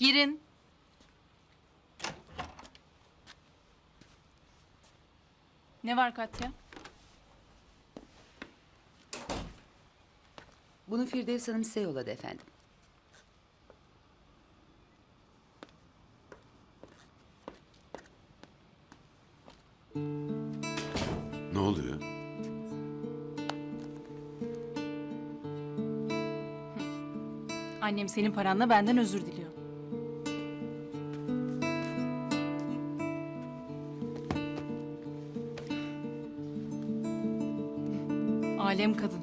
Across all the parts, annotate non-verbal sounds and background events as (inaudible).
Girin. Ne var Katya? Bunu Firdevs Hanım size yolladı efendim. Ne oluyor? Annem senin paranla benden özür diliyor. Alem kadın.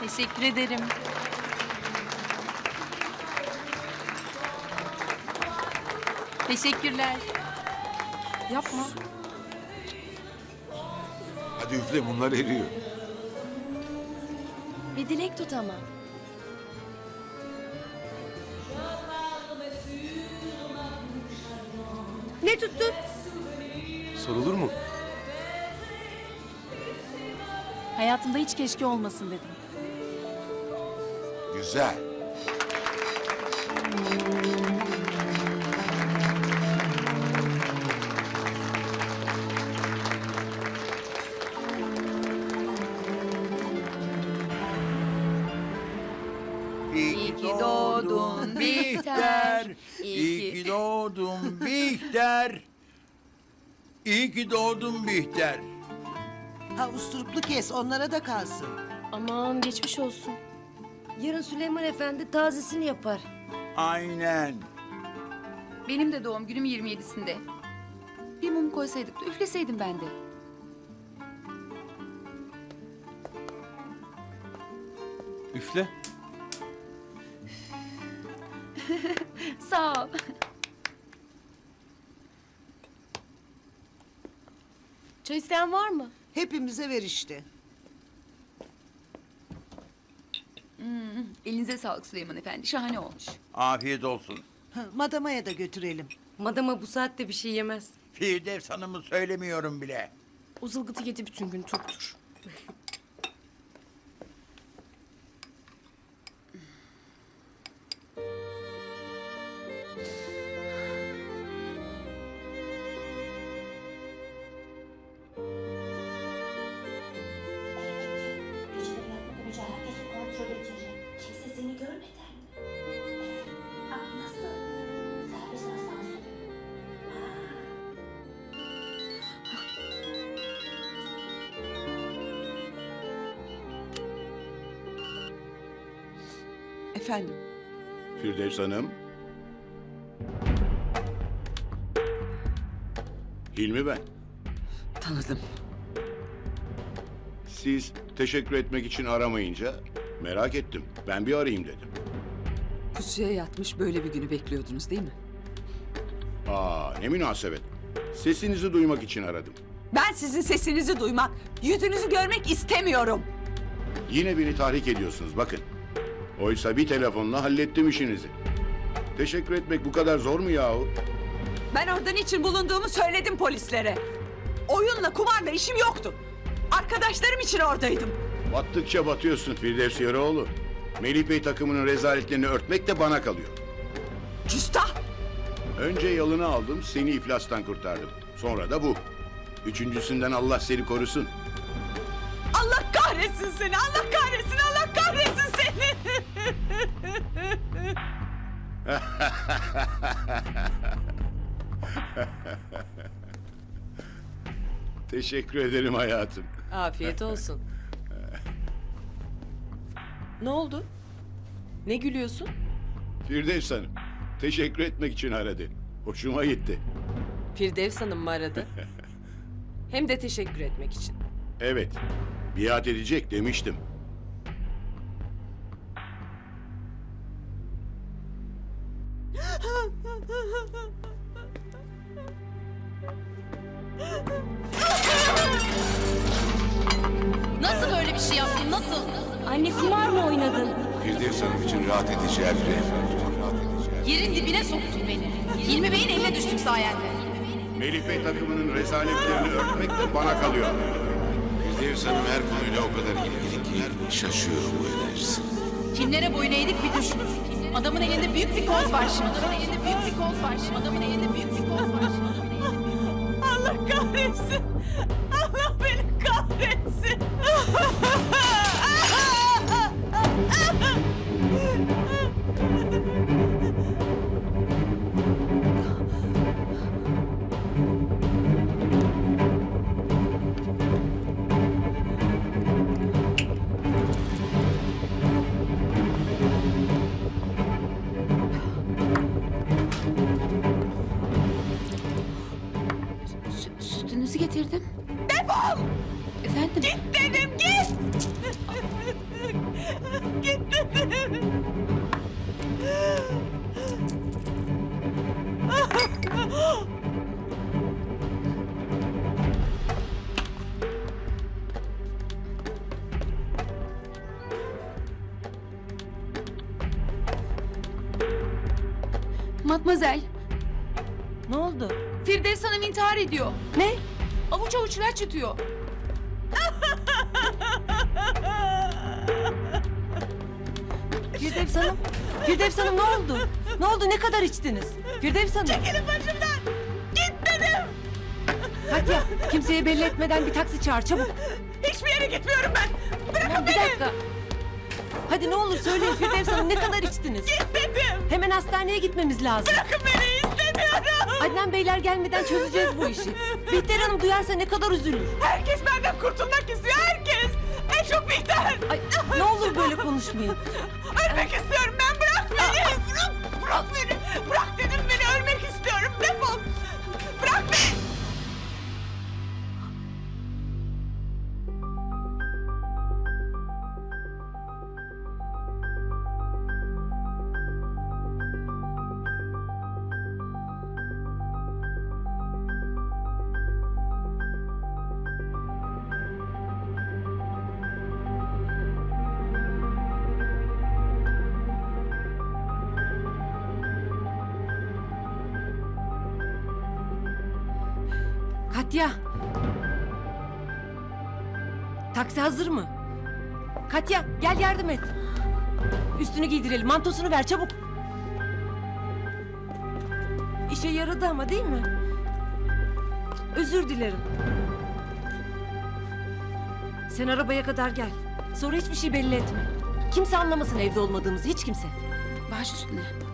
Teşekkür ederim. Teşekkürler. Yapma. Hadi üfle bunlar eriyor. Bir dilek tut ama. Ne tuttun? Sorulur mu? Hayatımda hiç keşke olmasın dedim. Güzel. Doğdun (laughs) Bihter. İyi ki doğdun Bihter. İyi ki doğdun Bihter. Ha usturuplu kes onlara da kalsın. Aman geçmiş olsun. Yarın Süleyman Efendi tazesini yapar. Aynen. Benim de doğum günüm 27'sinde. Bir mum koysaydık da üfleseydim ben de. Üfle. (laughs) Sağ ol. Çay isteyen var mı? Hepimize ver işte. Elinize sağlık Süleyman Efendi. Şahane olmuş. Afiyet olsun. Ha, Madamaya da götürelim. Madama bu saatte bir şey yemez. Firdevs Hanım'ı söylemiyorum bile. O zılgıtı yedi bütün gün toktur. Efendim Firdevs Hanım. Hilmi ben. Tanıdım. Siz teşekkür etmek için aramayınca merak ettim. Ben bir arayayım dedim. Pusuya yatmış böyle bir günü bekliyordunuz değil mi? Aa ne münasebet. Sesinizi duymak için aradım. Ben sizin sesinizi duymak, yüzünüzü görmek istemiyorum. Yine beni tahrik ediyorsunuz bakın. Oysa bir telefonla hallettim işinizi. Teşekkür etmek bu kadar zor mu yahu? Ben orada niçin bulunduğumu söyledim polislere. Oyunla, kumarla işim yoktu. Arkadaşlarım için oradaydım. Battıkça batıyorsun Firdevs Yarıoğlu. Melih Bey takımının rezaletlerini örtmek de bana kalıyor. Küstah! Önce yalını aldım, seni iflastan kurtardım. Sonra da bu. Üçüncüsünden Allah seni korusun. Allah kahretsin seni, Allah kahretsin, Allah kahretsin seni. (laughs) Teşekkür ederim hayatım. Afiyet olsun. ne oldu? Ne gülüyorsun? Firdevs Hanım, teşekkür etmek için aradı. Hoşuma gitti. Firdevs Hanım mı aradı? (laughs) Hem de teşekkür etmek için. Evet, biat edecek demiştim. Bir şey yaptın? Nasıl? Anne kumar mı oynadın? Firdevs Hanım için rahat edeceği bir ev. Yerin dibine soktun beni. Hilmi Bey'in eline düştük sayende. Melih Bey takımının rezaletlerini örtmek de bana kalıyor. Firdevs Hanım her konuyla o kadar ilgili ki şaşıyorum bu enerjisi. Kimlere boyun eğdik bir düşün. Adamın elinde büyük bir koz var şimdi. Adamın elinde büyük bir koz var şimdi. Adamın elinde büyük bir koz var şimdi. Allah kahretsin. Allah beni kahretsin. Sütünüzü getirdim. Defol! Efendim? Git dedim git. git dedim. Matmazel, Ne oldu? Firdevs Hanım intihar ediyor. Ne? Avuç avuç ilaç yutuyor. Firdevs Hanım. Firdevs Hanım ne oldu? Ne oldu? Ne kadar içtiniz? Firdevs Hanım. Çekilin başımdan. Git dedim. Katya kimseye belli etmeden bir taksi çağır çabuk. Hiçbir yere gitmiyorum ben. Bırakın Tamam, bir beni. dakika. Hadi ne olur söyleyin Firdevs Hanım ne kadar içtiniz? Git dedim. Hemen hastaneye gitmemiz lazım. Bırakın beni. Adnan Beyler gelmeden çözeceğiz bu işi. Bihter Hanım duyarsa ne kadar üzülür. Herkes benden kurtulmak istiyor. Herkes. En çok Bihter. Ay ne olur böyle konuşmayın. Ölmek istiyorum ben. Bırak beni. Bırak, bırak beni. Bırak dedim Katya. Taksi hazır mı? Katya gel yardım et. Üstünü giydirelim mantosunu ver çabuk. İşe yaradı ama değil mi? Özür dilerim. Sen arabaya kadar gel. Sonra hiçbir şey belli etme. Kimse anlamasın evde olmadığımızı hiç kimse. Baş üstüne.